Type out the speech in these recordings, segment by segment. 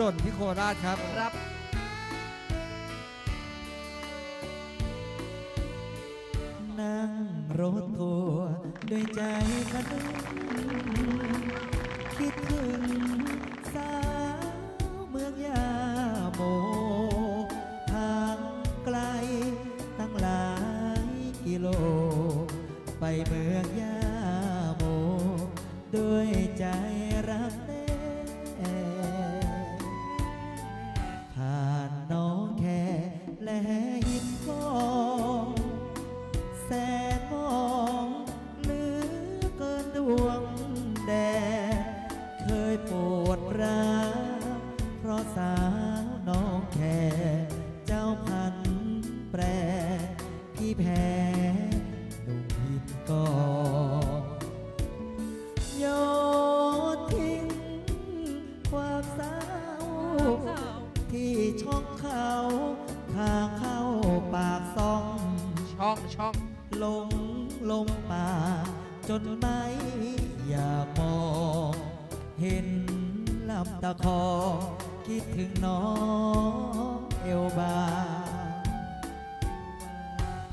ดลที่โคราชครับครับนั่งรถทัวร์ด้วยใจกระดุมคิดถึงสาวเมืองยาโม ทางไกลตั้งหลายกิโล ไปเมืองยาโม ด้วยใจรัก หินกองแสนมองเหลือเกินดวงแดดเคยปวดร้าวเพราะสาวน้องแค่เจ้าพันแปรพี่แพ้ จนไม่อย่ามองเห็นลำตะคอ คิดถึงน้องเอวบาง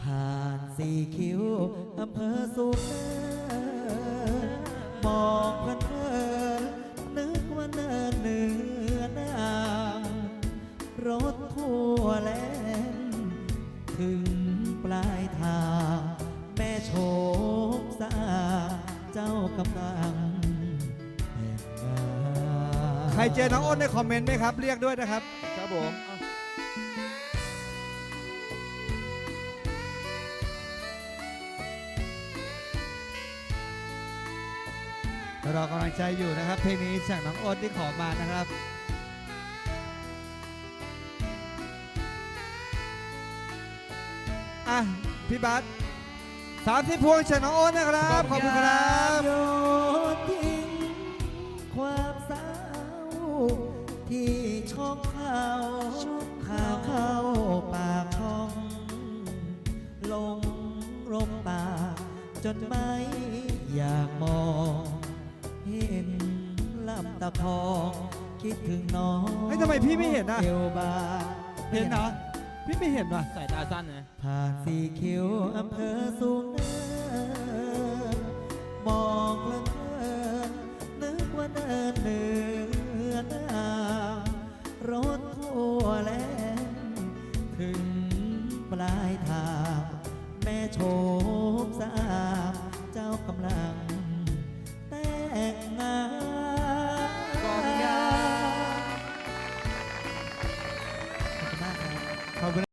ผ่านสี่คิ้วอำเภอสูงเนินมองเพลินเพลินนึกว่าเนินเหนือนางรถทั่วแลนถึงปลายทางแม่โชค ใครเจอน้องอ้นในคอมเมนต์ไหมครับ เรียกด้วยนะครับ ครับผม รอกำลังใจอยู่นะครับ เพลงนี้จากน้องอ้นที่ขอมานะครับอะพี่บัสสามสิบพวงจากน้องอ้นนะครับ ขอบคุณครับ ช่องเขาข่าวเข้าปากช่อง ลงรมป่าจนไม่อยากมอง เห็นลำตะคองคิดถึงน้องเฮ้ยทำไมพี่ไม่เห็นอะ เอวบางเห็นเหรอพี่ไม่เห็นว่ะสายตาสั้นนะ ผ่านสีคิ้วอำเภอสูงเนินมองเพลินเ